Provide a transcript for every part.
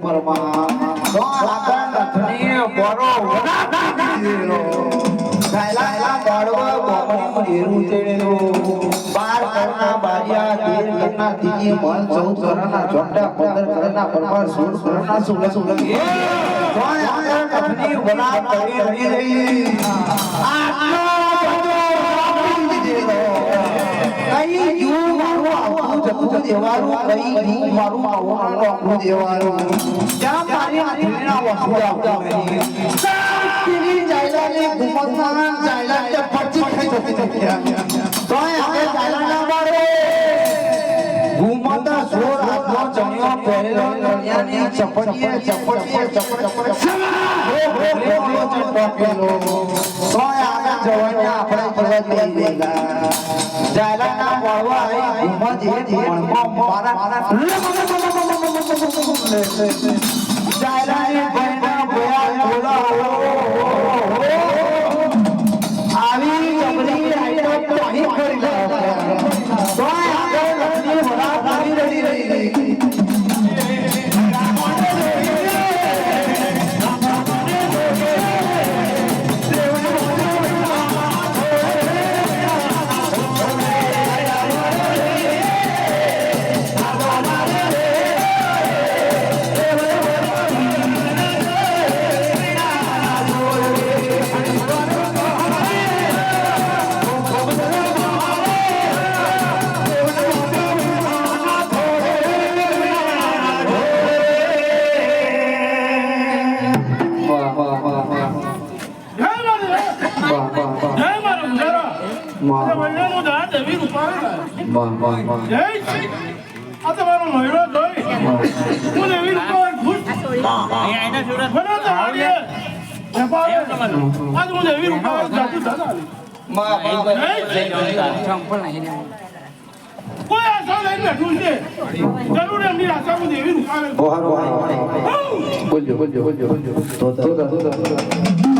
બોરો કરના બારિયા તેર કરના તીજી મન ચૌદ કરના ચોટા પંદર કરના પરમાર સોળ કરના સોળ સોળ તો વડા કરી રહી રહી આટલો બધો કઈ જૂ જતું દેવાનું કઈ જૂ મારું મારું આપણું દેવાનું જ્યાં મારી આંધળીના વસ્તુ નહીં પેલી જાયલાની ઘુમતના જાયલા તે પરચી ખાઈ જતી તોય આપણે જાયલા ના મારે ઘુમતા સોર હાથનો ચણિયો પહેરેલો ચણિયાની ચપટીએ ચપટીએ ચપટ ચપટ તોય આગળ જવાને આપણે જવા દઈ દેલા જાયલાના મળવા આવી ઘુમત એ જીવનમાં મારા જાયલાની ભાઈના ભયા આ તમારો મહિનો જોઈ. હું દેવી રૂપાલા ખુશ. મને તો હારીએ. વેપારે. આજ હું દેવી રૂપાલા જાતું દાદા. કોઈ આશા લઈને બેઠું છે જરૂર એમની આશા હું બોહાર બોહાર બોલજો બોલજો બોલજો બોલજો તો તો તો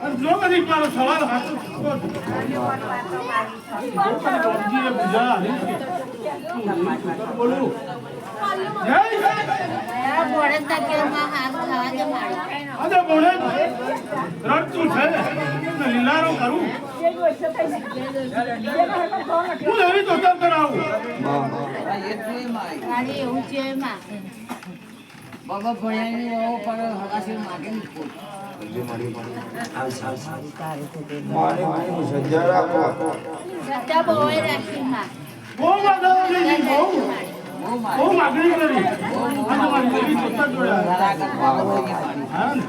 જો કદી મારો સવાલ હાચો થતો જ. બોલજીએ બીજા હારી છે. બોલું. જય આજે બોલે રડતું છે લીલારો કરું હું એવી તો કરાવું બાબા ભણ્યાની વહુ પણ હવાસી માગે ને ખોટ. હા ને?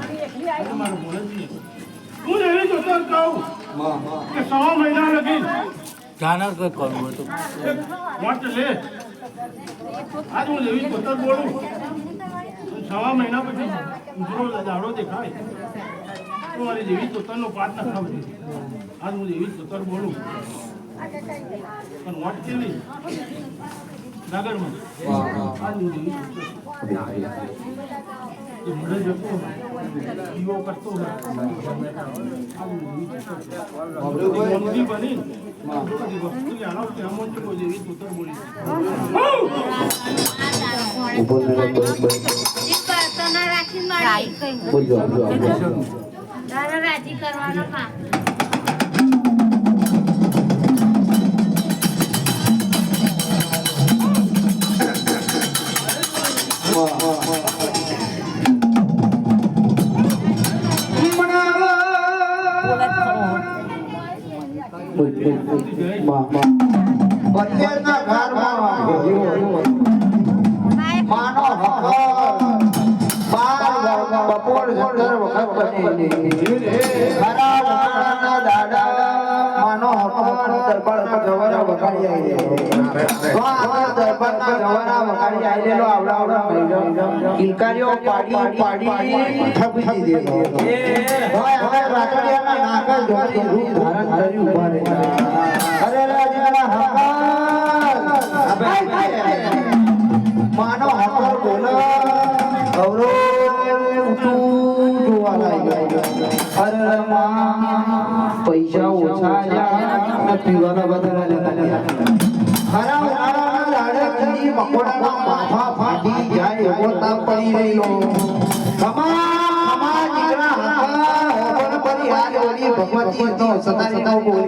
આજે મારું બોલે જ નહીં. હું એવી જોતા કહું વાહ વાહ કે સવા મહિના લગી જાના કોઈ કરવું હતું લે આજ હું જોતા બોલું. છ મહિના પછી ઉજળો દાડો દેખાય. તો મારી દેવી તોતરનો પાઠ ના ખાવ આજ હું જેવી તોતર બોલું. પણ વોટ કેવી? નગરમાં. આજ હું જેવી તોતર એ મળે જતો દીવો કરતો તોતર મોદી બની. વસ્તુ જાણો કે અમો જ કોઈ દેવી તોતર બોલી રાજી કરવાનો કામ. પરિવારના ઘરમાં માનો હક બાર બપોર સત્તર વખત બની ખરા વખાણના દાડા માનો હક. દરબાર પર જવાના વખાણી આવી તો આવડા આવડા કિલકારીઓ પાડી પાડી ઊભા રહ્યા લાડકથી મકોડાના માથા ફાટી જાય એવો પડી રહ્યો ભગવતી સતા સતા બોલ